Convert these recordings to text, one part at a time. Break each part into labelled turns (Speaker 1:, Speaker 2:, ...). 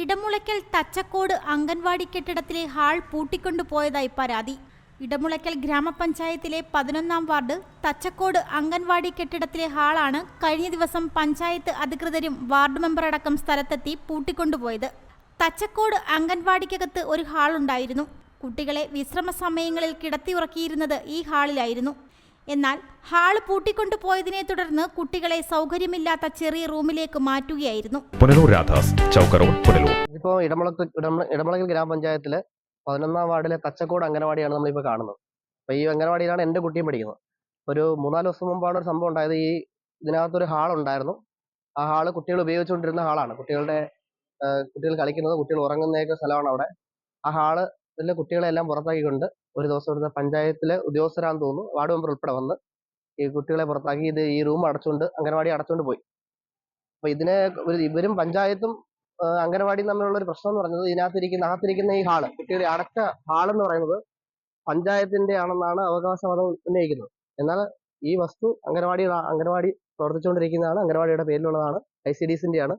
Speaker 1: ഇടമുളയ്ക്കൽ തച്ചക്കോട് അംഗൻവാടി കെട്ടിടത്തിലെ ഹാൾ പൂട്ടിക്കൊണ്ടുപോയതായി പരാതി. ഇടമുളയ്ക്കൽ ഗ്രാമപഞ്ചായത്തിലെ പതിനൊന്നാം വാർഡ് തച്ചക്കോട് അംഗൻവാടി കെട്ടിടത്തിലെ ഹാളാണ് കഴിഞ്ഞ ദിവസം പഞ്ചായത്ത് അധികൃതരും വാർഡ് മെമ്പറടക്കം സ്ഥലത്തെത്തി പൂട്ടിക്കൊണ്ടുപോയത്. തച്ചക്കോട് അംഗൻവാടിക്കകത്ത് ഒരു ഹാളുണ്ടായിരുന്നു. കുട്ടികളെ വിശ്രമ സമയങ്ങളിൽ കിടത്തിയുറക്കിയിരുന്നത് ഈ ഹാളിലായിരുന്നു. എന്നാൽ ഹാൾ പൂട്ടിക്കൊണ്ടുപോയതിനെ തുടർന്ന് കുട്ടികളെ സൗകര്യമില്ലാത്ത ചെറിയ റൂമിലേക്ക് മാറ്റുകയായിരുന്നു.
Speaker 2: പുനലൂർ രാധാസ് ചൗക്ക റോഡ് പുനലൂർ.
Speaker 3: ഇപ്പോൾ ഇടമുളക്ക് ഇടമ- ഇടമുളകൽ ഗ്രാമപഞ്ചായത്തിലെ പതിനൊന്നാം വാർഡിലെ തച്ചക്കോട് അംഗനവാടിയാണ് നമ്മളിപ്പോൾ കാണുന്നത്. അപ്പോൾ ഈ അംഗനവാടിയിലാണ് എന്റെ കുട്ടിയും പഠിക്കുന്നത്. ഒരു മൂന്നാൽ ദിവസം മുമ്പാണ് ഒരു സംഭവം ഉണ്ടായത്. ഈ ഇതിനകത്തൊരു ഹാൾ ഉണ്ടായിരുന്നു. ആ ഹാൾ കുട്ടികൾ ഉപയോഗിച്ചുകൊണ്ടിരുന്ന ഹാളാണ്. കുട്ടികളുടെ കുട്ടികൾ കളിക്കുന്നത് കുട്ടികൾ ഉറങ്ങുന്നതൊക്കെ സ്ഥലമാണ് അവിടെ. ആ ഹാൾ ഇതിലെ കുട്ടികളെ എല്ലാം പുറത്താക്കിക്കൊണ്ട് ഒരു ദിവസം ഇവിടുത്തെ പഞ്ചായത്തിലെ ഉദ്യോഗസ്ഥരാന്ന് തോന്നുന്നു. വാർഡ് മെമ്പർ ഉൾപ്പെടെ വന്ന് ഈ കുട്ടികളെ പുറത്താക്കി ഇത് ഈ റൂം അടച്ചുകൊണ്ട് അംഗനവാടി അടച്ചുകൊണ്ട് പോയി. അപ്പൊ ഇതിനെ ഇവരും പഞ്ചായത്തും അംഗനവാടിയും തമ്മിലുള്ള ഒരു പ്രശ്നം എന്ന് പറഞ്ഞത് ഇതിനകത്തിരിക്കുന്ന അകത്തിരിക്കുന്ന ഈ ഹാൾ കുട്ടികളെ അടച്ച ഹാൾ എന്ന് പറയുന്നത് പഞ്ചായത്തിന്റെ ആണെന്നാണ് അവകാശവാദം ഉന്നയിക്കുന്നത്. എന്നാൽ ഈ വസ്തു അംഗനവാടി അംഗനവാടി പ്രവർത്തിച്ചുകൊണ്ടിരിക്കുന്നതാണ് അംഗനവാടിയുടെ പേരിലുള്ളതാണ് ഐ സി ഡി സിന്റെ ആണ്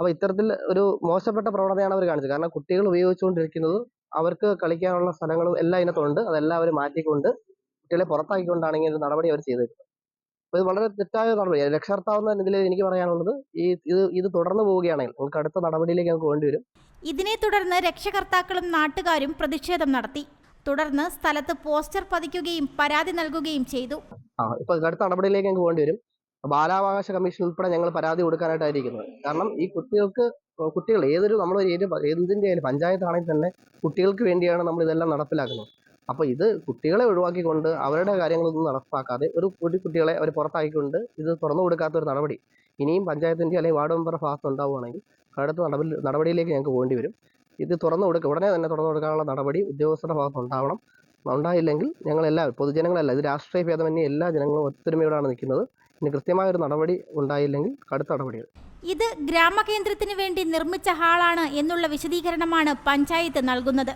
Speaker 3: അപ്പൊ ഇത്തരത്തിൽ ഒരു മോശപ്പെട്ട പ്രവണതയാണ് അവർ കാണിച്ചത്. കാരണം കുട്ടികൾ ഉപയോഗിച്ചുകൊണ്ടിരിക്കുന്നത് അവർക്ക് കളിക്കാനുള്ള സ്ഥലങ്ങളും എല്ലാം ഇതിനകത്തുണ്ട് അതെല്ലാം അവർ മാറ്റിക്കൊണ്ട് കുട്ടികളെ പുറത്താക്കിക്കൊണ്ടാണെങ്കിൽ ഒരു നടപടി അവർ ചെയ്തിരുന്നത് അപ്പൊ ഇത് വളരെ തെറ്റായ നടപടി. രക്ഷകർത്താവെന്ന ഇതിൽ എനിക്ക് പറയാനുള്ളത് ഈ ഇത് ഇത് തുടർന്ന് പോവുകയാണെങ്കിൽ നമുക്ക് അടുത്ത നടപടിയിലേക്ക് നമുക്ക് വേണ്ടിവരും
Speaker 1: ഇതിനെ തുടർന്ന് രക്ഷകർത്താക്കളും നാട്ടുകാരും പ്രതിഷേധം നടത്തി. തുടർന്ന് സ്ഥലത്ത് പോസ്റ്റർ പതിക്കുകയും പരാതി നൽകുകയും ചെയ്തു.
Speaker 3: ആ ഇപ്പൊ അടുത്ത നടപടിയിലേക്ക് ഞങ്ങൾക്ക് വേണ്ടി വരും. ബാലാവകാശ കമ്മീഷൻ ഉൾപ്പെടെ ഞങ്ങൾ പരാതി കൊടുക്കാനായിട്ടായിരിക്കുന്നത് കാരണം ഈ കുട്ടികൾക്ക് കുട്ടികൾ ഏതൊരു നമ്മൾ ഏത് എന്തിന്റെ ആയാലും പഞ്ചായത്താണെങ്കിൽ തന്നെ കുട്ടികൾക്ക് വേണ്ടിയാണ് നമ്മൾ ഇതെല്ലാം നടപ്പിലാക്കുന്നത്. അപ്പോൾ ഇത് കുട്ടികളെ ഒഴിവാക്കിക്കൊണ്ട് അവരുടെ കാര്യങ്ങളൊന്നും നടപ്പാക്കാതെ ഒരു ഒരു കുട്ടികളെ അവർ പുറത്താക്കിക്കൊണ്ട് ഇത് തുറന്നു കൊടുക്കാത്ത ഒരു നടപടി ഇനിയും പഞ്ചായത്തിന്റെ അല്ലെങ്കിൽ വാർഡ് മെമ്പറുടെ ഭാഗത്ത് ഉണ്ടാവുകയാണെങ്കിൽ അടുത്ത നടപടി നടപടിയിലേക്ക് ഞങ്ങൾക്ക് പോകേണ്ടി വരും. ഇത് തുറന്നു കൊടുക്കുക ഉടനെ തന്നെ തുറന്നു കൊടുക്കാനുള്ള നടപടി ഉദ്യോഗസ്ഥരുടെ ഭാഗത്ത് ഉണ്ടാവണം. ഉണ്ടായില്ലെങ്കിൽ ഞങ്ങളെല്ലാവരും പൊതുജനങ്ങളല്ല ഇത് രാഷ്ട്രീയ ഭേദമന്യേ എല്ലാ ജനങ്ങളും ഒത്തൊരുമയോടാണ് നിൽക്കുന്നത്. ഇനി കൃത്യമായ ഒരു നടപടി ഉണ്ടായില്ലെങ്കിൽ കടുത്ത നടപടികൾ.
Speaker 1: ഇത് ഗ്രാമകേന്ദ്രത്തിന് വേണ്ടി നിർമ്മിച്ച ഹാളാണ് എന്നുള്ള വിശദീകരണമാണ് പഞ്ചായത്ത് നൽകുന്നത്.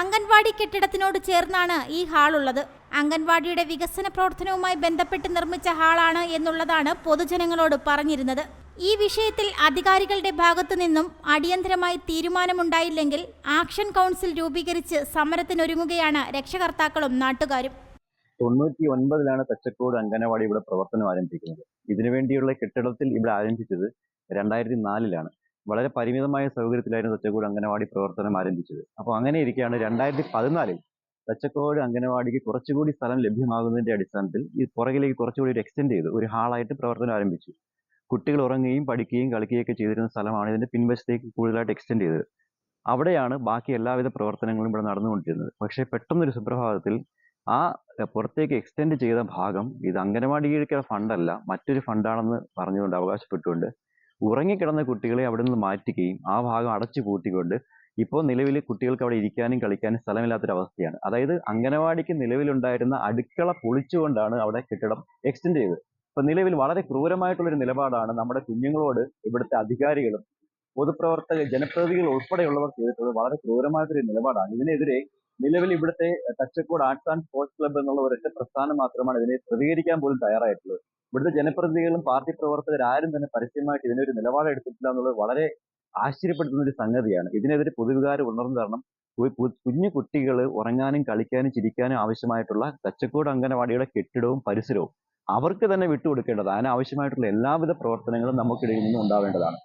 Speaker 1: അംഗൻവാടി കെട്ടിടത്തിനോട് ചേർന്നാണ് ഈ ഹാൾ ഉള്ളത് അംഗൻവാടിയുടെ വികസന പ്രവർത്തനവുമായി ബന്ധപ്പെട്ട് നിർമ്മിച്ച ഹാളാണ് എന്നുള്ളതാണ് പൊതുജനങ്ങളോട് പറഞ്ഞിരുന്നത്. ഈ വിഷയത്തിൽ അധികാരികളുടെ ഭാഗത്തു നിന്നും അടിയന്തരമായി തീരുമാനമുണ്ടായില്ലെങ്കിൽ ആക്ഷൻ കൗൺസിൽ രൂപീകരിച്ച് സമരത്തിനൊരുങ്ങുകയാണ് രക്ഷകർത്താക്കളും നാട്ടുകാരും.
Speaker 4: തൊണ്ണൂറ്റി ഒൻപതിലാണ് തച്ചക്കോട് അംഗനവാടി ഇവിടെ പ്രവർത്തനം ആരംഭിക്കുന്നത്. ഇതിനു വേണ്ടിയുള്ള കെട്ടിടത്തിൽ ഇവിടെ ആരംഭിച്ചത് രണ്ടായിരത്തി നാലിലാണ് വളരെ പരിമിതമായ സൗകര്യത്തിലായിരുന്നു തച്ചക്കോട് അംഗനവാടി പ്രവർത്തനം ആരംഭിച്ചത്. അപ്പോൾ അങ്ങനെ ഇരിക്കുകയാണ് രണ്ടായിരത്തി പതിനാലിൽ തച്ചക്കോട് അംഗനവാടിക്ക് കുറച്ചുകൂടി സ്ഥലം ലഭ്യമാകുന്നതിന്റെ അടിസ്ഥാനത്തിൽ ഈ പുറകിലേക്ക് കുറച്ചുകൂടി ഒരു എക്സ്റ്റെൻഡ് ചെയ്തു. ഒരു ഹാളായിട്ട് പ്രവർത്തനം ആരംഭിച്ചു. കുട്ടികൾ ഉറങ്ങുകയും പഠിക്കുകയും കളിക്കുകയൊക്കെ ചെയ്തിരുന്ന സ്ഥലമാണ് ഇതിന്റെ പിൻവശത്തേക്ക് കൂടുതലായിട്ട് എക്സ്റ്റെൻഡ് ചെയ്തത്. അവിടെയാണ് ബാക്കി എല്ലാവിധ പ്രവർത്തനങ്ങളും ഇവിടെ നടന്നുകൊണ്ടിരുന്നത്. പക്ഷേ പെട്ടെന്നൊരു സുപ്രഭാതത്തിൽ ആ പുറത്തേക്ക് എക്സ്റ്റെൻഡ് ചെയ്ത ഭാഗം ഇത് അംഗനവാടിയുടെ ഫണ്ടല്ല മറ്റൊരു ഫണ്ടാണെന്ന് പറഞ്ഞുകൊണ്ട് അവകാശപ്പെട്ടുകൊണ്ട് ഉറങ്ങിക്കിടന്ന കുട്ടികളെ അവിടെ നിന്ന് മാറ്റുകയും ആ ഭാഗം അടച്ചു പൂട്ടിക്കൊണ്ട് ഇപ്പോൾ നിലവിൽ കുട്ടികൾക്ക് അവിടെ ഇരിക്കാനും കളിക്കാനും സ്ഥലമില്ലാത്തൊരവസ്ഥയാണ്. അതായത് അംഗനവാടിക്ക് നിലവിലുണ്ടായിരുന്ന അടുക്കള പൊളിച്ചുകൊണ്ടാണ് അവിടെ കെട്ടിടം എക്സ്റ്റെൻഡ് ചെയ്തത്. ഇപ്പൊ നിലവിൽ വളരെ ക്രൂരമായിട്ടുള്ളൊരു നിലപാടാണ് നമ്മുടെ കുഞ്ഞുങ്ങളോട് ഇവിടുത്തെ അധികാരികളും പൊതുപ്രവർത്തക ജനപ്രതിനിധികൾ ഉൾപ്പെടെയുള്ളവർ ചെയ്തിട്ടുള്ളത് വളരെ ക്രൂരമായിട്ടൊരു നിലപാടാണ്. ഇതിനെതിരെ നിലവിൽ ഇവിടുത്തെ Thachakode arts and sports club എന്നുള്ള ഒരൊറ്റ പ്രസ്ഥാനം മാത്രമാണ് ഇതിനെ പ്രതികരിക്കാൻ പോലും തയ്യാറായിട്ടുള്ളത്. ഇവിടുത്തെ ജനപ്രതിനിധികളും പാർട്ടി പ്രവർത്തകർ ആരും തന്നെ പരസ്യമായിട്ട് ഇതിനൊരു നിലപാട് എടുത്തിട്ടില്ല എന്നുള്ളത് വളരെ ആശ്ചര്യപ്പെടുത്തുന്ന ഒരു സംഗതിയാണ്. ഇതിനെതിരെ പൊതുവികാരം ഉണർന്നു തരണം. കു- കു- കുഞ്ഞു കുട്ടികൾ ഉറങ്ങാനും കളിക്കാനും ചിരിക്കാനും ആവശ്യമായിട്ടുള്ള തച്ചക്കോട് അംഗനവാടിയുടെ കെട്ടിടവും പരിസരവും അവർക്ക് തന്നെ വിട്ടുകൊടുക്കേണ്ടത് അതിനാവശ്യമായിട്ടുള്ള എല്ലാവിധ പ്രവർത്തനങ്ങളും നമുക്കിടയിൽ നിന്നും ഉണ്ടാവേണ്ടതാണ്.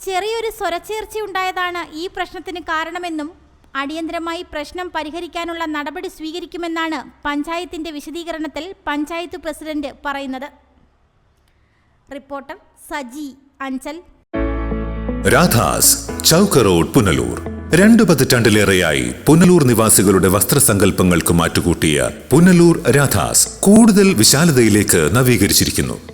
Speaker 1: ചെറിയൊരു സ്വരച്ചേർച്ചയുണ്ടായതാണ് ഈ പ്രശ്നത്തിന് കാരണമെന്നും അടിയന്തരമായി പ്രശ്നം പരിഹരിക്കാനുള്ള നടപടി സ്വീകരിക്കുമെന്നാണ് പഞ്ചായത്തിന്റെ വിശദീകരണത്തിൽ പഞ്ചായത്ത് പ്രസിഡന്റ് പറയുന്നത്. റിപ്പോർട്ടർ സജി അഞ്ചൽ.
Speaker 5: രാധാസ് ചൗക്ക് റോഡ് പുനലൂർ. രണ്ടു പതിറ്റാണ്ടിലേറെയായി പുനലൂർ നിവാസികളുടെ വസ്ത്രസങ്കല്പങ്ങൾക്ക് മാറ്റുകൂട്ടിയ പുനലൂർ രാധാസ് കൂടുതൽ വിശാലതയിലേക്ക് നവീകരിച്ചിരിക്കുന്നു.